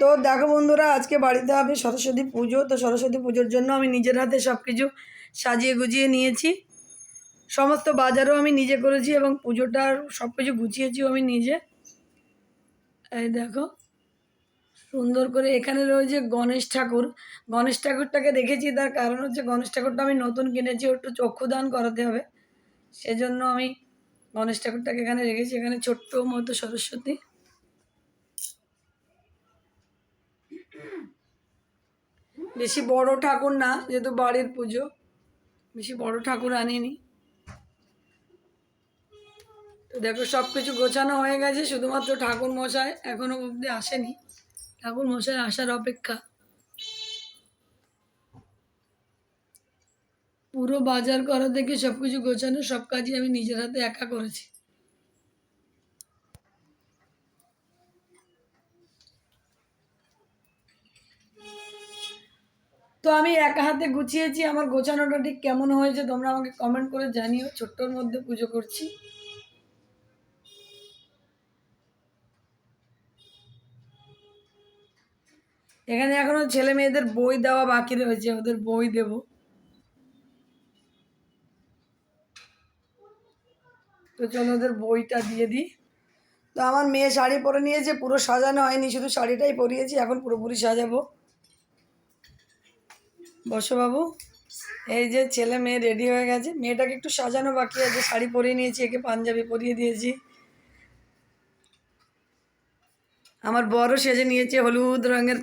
তো দেখো বন্ধুরা, আজকে বাড়িতে হবে সরস্বতী পুজো। তো সরস্বতী পুজোর জন্য আমি নিজের হাতে সব কিছু সাজিয়ে গুছিয়ে নিয়েছি। সমস্ত বাজারও আমি নিজে করেছি এবং পুজোটার সব কিছু গুছিয়েছিও আমি নিজে। এই দেখো, সুন্দর করে এখানে রয়েছে গণেশ ঠাকুর। গণেশ ঠাকুরটাকে রেখেছি তার কারণ হচ্ছে গণেশ ঠাকুরটা আমি নতুন কিনেছি একটু চক্ষুদান করাতে হবে। সেজন্য আমি গণেশ ঠাকুরটাকে এখানে রেখেছি, এখানে ছোট্ট মতো সরস্বতী। বেশি বড় ঠাকুর না, যেহেতু বাড়ির পুজো। বেশি বড় ঠাকুর আনিনি। তো দেখো সব কিছু গোছানো হয়ে গেছে, শুধুমাত্র ঠাকুর মশাই এখনও অবধি আসেনি। ঠাকুর মশাই আসার অপেক্ষা। পুরো বাজার করা থেকে সব কিছু গোছানো, সব কাজই আমি নিজের হাতে একা করেছি। তো আমি একা হাতে গুছিয়েছি, আমার গোছানোটা ঠিক কেমন হয়েছে তোমরা আমাকে কমেন্ট করে জানিও। ছোট্টর মধ্যে পুজো করছি। এখানে এখনও ছেলে মেয়েদের বই দেওয়া বাকি রয়েছে, ওদের বই দেব। তো চলো ওদের বইটা দিয়ে দিই। তো আমার মেয়ে শাড়ি পরে নিয়েছে, পুরো সাজানো হয়নি, শুধু শাড়িটাই পরিয়েছি, এখন পুরোপুরি সাজাবো। বসো বাবু। এই যে ছেলে মেয়ে রেডি হয়ে গেছে। মেয়েটাকে একটু সাজানো বাকি আছে। শাড়ি পরিয়ে নিয়েছি, একে পাঞ্জাবি পরিয়ে দিয়েছি। আমার বড় সেজে নিয়েছে হলুদ রঙের